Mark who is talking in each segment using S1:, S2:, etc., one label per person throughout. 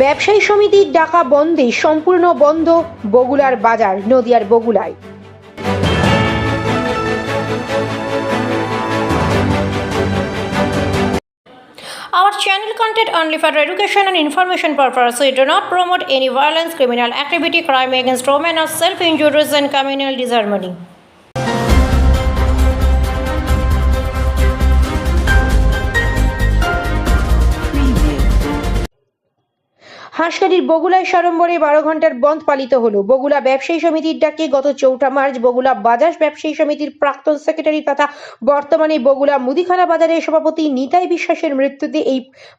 S1: ব্যবসায়ী সমিতির ডাকা বন্ধে সম্পূর্ণ বন্ধ বগুলার বাজার নদিয়ার বগুলায়
S2: Our channel content only for education and information purpose. We do not promote any violence, criminal activity, crime against women, or self-injuries and communal disharmony.
S1: হাঁসখালির বগুলায় সাড়ম্বরে বারো ঘণ্টার বন্ধ পালিত হলো। বগুলা ব্যবসায়ী সমিতির ডাকে গত চৌঠা মার্চ বগুলা বাজার ব্যবসায়ী সমিতির প্রাক্তন সেক্রেটারি তথা বর্তমানে বগুলা মুদিখানা বাজারের সভাপতি নিতাই বিশ্বাসের মৃত্যুতে এই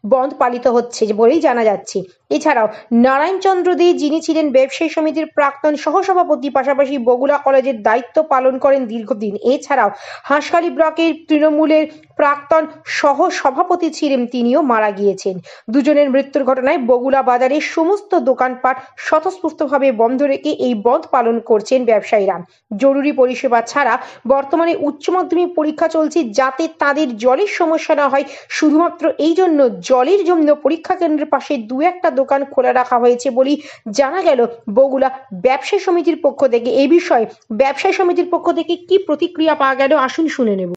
S1: বন্ধ পালিত হচ্ছে বলেই জানা যাচ্ছে। এছাড়াও নারায়ণচন্দ্র দে, যিনি ছিলেন ব্যবসায়ী সমিতির প্রাক্তন সহসভাপতি, পাশাপাশি বগুলা কলেজের দায়িত্ব পালন করেন দীর্ঘদিন। এছাড়াও হাঁসখালি ব্লকের তৃণমূলের প্রাক্তন সহ সভাপতি ছিলেন তিনিও মারা গিয়েছেন। দুজনের মৃত্যুর ঘটনায় বগুলা বাজারের সমস্ত দোকানপাট স্বতঃস্ফূর্তভাবে বন্ধ রেখে এই বন্ধ পালন করছেন ব্যবসায়ীরা। জরুরি পরিষেবা ছাড়া বর্তমানে উচ্চ মাধ্যমিক পরীক্ষা চলছে যাতে তাদের জলের সমস্যা না হয়। শুধুমাত্র এই জন্য জলের জন্য পরীক্ষা কেন্দ্রের পাশে দু একটা দোকান খোলা রাখা হয়েছে বলেই জানা গেল বগুলা ব্যবসায়ী সমিতির পক্ষ থেকে। এ বিষয়ে ব্যবসায়ী সমিতির পক্ষ থেকে কি প্রতিক্রিয়া পাওয়া গেল আসুন শুনে নেব।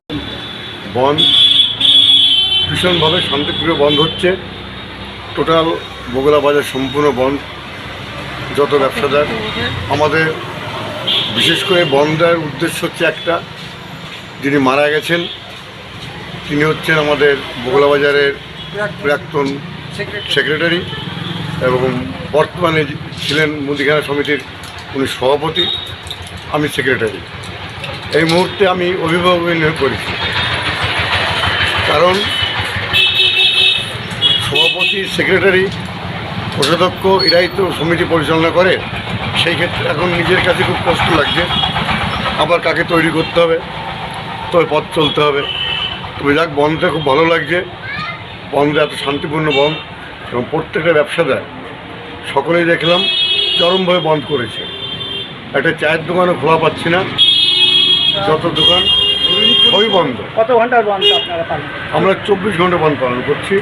S3: বন্ধ। ভীষণভাবে শান্তিপ্রিয় বন্ধ হচ্ছে। টোটাল বগুড়া বাজার সম্পূর্ণ বন্ধ। যত ব্যবসাদার আমাদের বিশেষ করে বন্ধের উদ্দেশ্য হচ্ছে একটা। যিনি মারা গেছেন, তিনি হচ্ছেন আমাদের বগুড়া বাজারের প্রাক্তন সেক্রেটারি এবং বর্তমানে ছিলেন মুদিখানা সমিতির উনি সভাপতি, আমি সেক্রেটারি। এই মুহূর্তে আমি অভিভাবক করেছি। কারণ সভাপতি সেক্রেটারি কোষাধ্যক্ষ, এরাই তো সমিতি পরিচালনা করে। সেই ক্ষেত্রে এখন নিজের কাছে খুব কষ্ট লাগছে। আবার কাকে তৈরি করতে হবে? তবে পথ চলতে হবে। তবে যাক বন্ধে খুব ভালো লাগছে। বন্ধে এত শান্তিপূর্ণ বন্ধ এবং প্রত্যেকটা ব্যবসাদার, সকলেই দেখলাম চরমভাবে বন্ধ করেছে। একটা চায়ের দোকানও খোলা পাচ্ছি না। যত দোকান সবই বন্ধ।
S4: কত ঘণ্টার বন্ধ আপনারা পালন
S3: আমরা চব্বিশ ঘণ্টা বন্ধ পালন করছি।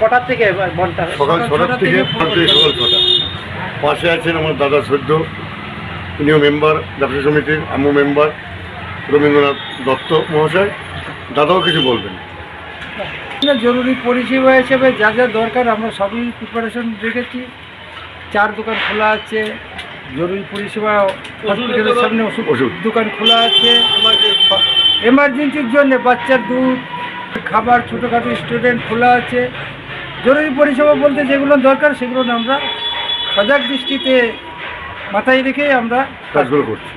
S4: কটার থেকে এবার বন্ধটা?
S3: সকাল ছটার থেকে সকাল ছটা। পাশে আছেন আমার দাদা সদ্য উনিও মেম্বার ব্যবসা সমিতির আমিও মেম্বার রবীন্দ্রনাথ দত্ত মহাশয়। দাদাও কিছু বলবেন?
S4: জরুরি পরিষেবা হিসেবে যা যা দরকার আমরা সবই প্রিপারেশন রেখেছি। চার দোকান খোলা আছে জরুরি পরিষেবা হসপিটালের সামনে ওষুধ
S3: ওষুধ।
S4: দোকান খোলা আছে। এমার্জেন্সির জন্য বাচ্চার দুধ খাবার ছোটোখাটো স্টুডেন্ট খোলা আছে। জরুরি পরিষেবা বলতে যেগুলো দরকার সেগুলো আমরা সজাগ দৃষ্টিতে মাথায় রেখে আমরা
S3: কাজগুলো করছি।